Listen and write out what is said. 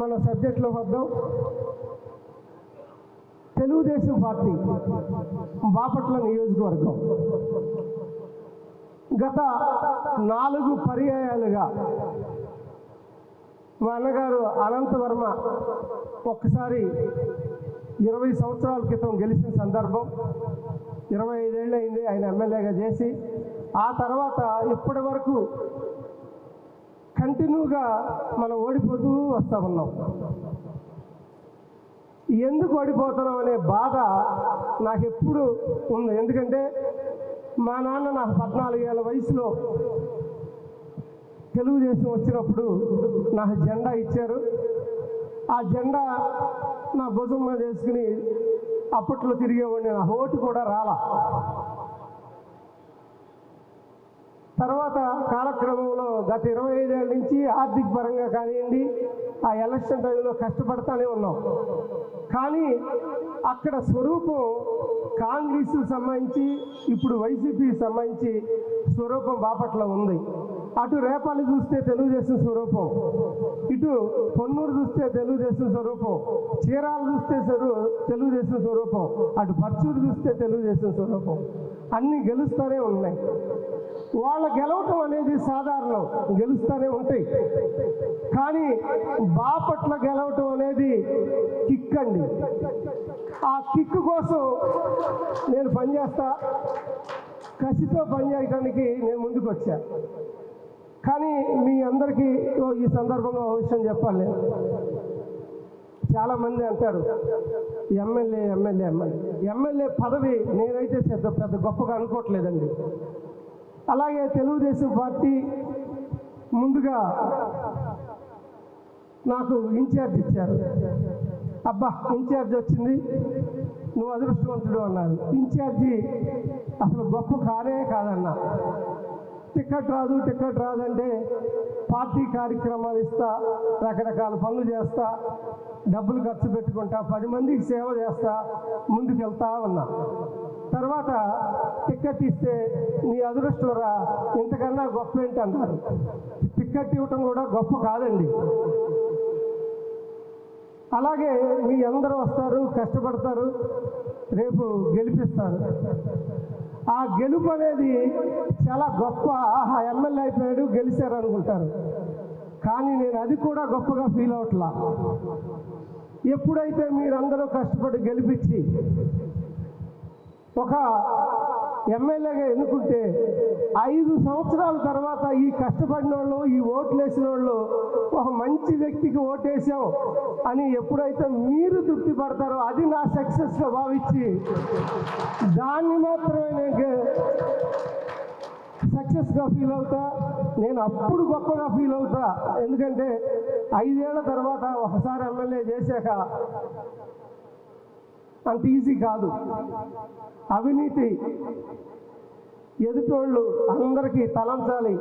మన సబ్జెక్ట్లో వద్దాం. తెలుగుదేశం పార్టీ బాపట్ల నియోజకవర్గం. గత నాలుగు పర్యాయాలుగా మా అన్నగారు అనంతవర్మ ఒక్కసారి ఇరవై సంవత్సరాల క్రితం గెలిచిన సందర్భం ఇరవై ఐదేళ్ళు అయింది ఆయన ఎమ్మెల్యేగా చేసి ఆ తర్వాత ఇప్పటి వరకు కంటిన్యూగా మనం ఓడిపోతూ వస్తూ ఉన్నాం ఎందుకు ఓడిపోతున్నాం అనే బాధ నాకు ఎప్పుడు ఉంది. ఎందుకంటే మా నాన్న నాకు పద్నాలుగేళ్ళ వయసులో తెలుగుదేశం వచ్చినప్పుడు నాకు జెండా ఇచ్చారు. ఆ జెండా నా భుజం మీద వేసుకుని అప్పట్లో తిరిగేవాడిని. నా ఓటు కూడా రాలా. తర్వాత కాలక్రమంలో గత ఇరవై ఐదేళ్ళ నుంచి ఆర్థిక పరంగా కానివ్వండి ఆ ఎలక్షన్ టైంలో కష్టపడతానే ఉన్నాం. కానీ అక్కడ స్వరూపం కాంగ్రెస్ సంబంధించి ఇప్పుడు వైసీపీకి సంబంధించి స్వరూపం బాపట్ల ఉంది. అటు రేపాలు చూస్తే తెలుగుదేశం స్వరూపం ఇటు పొన్నూరు చూస్తే తెలుగుదేశం స్వరూపం చీరాలు చూస్తే తెలుగుదేశం స్వరూపం అటు పర్చూరు చూస్తే తెలుగుదేశం స్వరూపం. అన్నీ గెలుస్తూనే ఉన్నాయి. వాళ్ళ గెలవటం అనేది సాధారణం. గెలుస్తూనే ఉంటాయి. కానీ బాపట్ల గెలవటం అనేది కిక్ అండి. ఆ కిక్ కోసం నేను పనిచేస్తా. కసితో పనిచేయడానికి నేను ముందుకు వచ్చా కానీ మీ అందరికీ ఓ ఈ సందర్భంగా ఒక విషయం చెప్పాలి. నేను చాలామంది అంటారు ఎమ్మెల్యే ఎమ్మెల్యే ఎమ్మెల్యే. ఎమ్మెల్యే పదవి నేనైతే పెద్ద పెద్ద గొప్పగా అనుకోవట్లేదండి. అలాగే తెలుగుదేశం పార్టీ ముందుగా నాకు ఇన్ఛార్జ్ ఇచ్చారు. అబ్బా ఇన్ఛార్జ్ వచ్చింది నువ్వు అదృష్టవంతుడు అన్నారు. ఇన్ఛార్జి అసలు గొప్ప కారే కాదన్నా. టికెట్ రాదు టికెట్ రాదంటే పార్టీ కార్యక్రమాలు ఇస్తా రకరకాల పనులు చేస్తా డబ్బులు ఖర్చు పెట్టుకుంటా పది మందికి సేవ చేస్తా ముందుకు వెళ్తా ఉన్నా. తర్వాత టిక్కెట్ ఇస్తే నీ అదృష్టరా ఇంతకన్నా గొప్ప ఏంటి అన్నారు టిక్కెట్ ఇవ్వటం కూడా గొప్ప కాదండి. అలాగే మీ అందరూ వస్తారు కష్టపడతారు రేపు గెలిపిస్తారు. ఆ గెలుపు అనేది చాలా గొప్ప ఆహా ఎమ్మెల్యే అయిపోయాడు గెలిచారు అనుకుంటారు. కానీ నేను అది కూడా గొప్పగా ఫీల్ అవట్లా. ఎప్పుడైతే మీరందరూ కష్టపడి గెలిపించి ఒక ఎమ్మెల్యేగా ఎన్నుకుంటే ఐదు సంవత్సరాల తర్వాత ఈ కష్టపడిన వాళ్ళు ఈ ఓట్లు వేసిన వాళ్ళు ఒక మంచి వ్యక్తికి ఓటేసాం అని ఎప్పుడైతే మీరు తృప్తి పడతారో అది నా సక్సెస్గా భావించి దాన్ని మాత్రమే నేను సక్సెస్గా ఫీల్ అవుతా. నేను అప్పుడు గొప్పగా ఫీల్ అవుతా. ఎందుకంటే ఐదేళ్ళ తర్వాత ఒకసారి ఎమ్మెల్యే చేశాక అంత ఈజీ కాదు. అవినీతి. ఎదుటోళ్ళు అందరికీ తలంచాలి.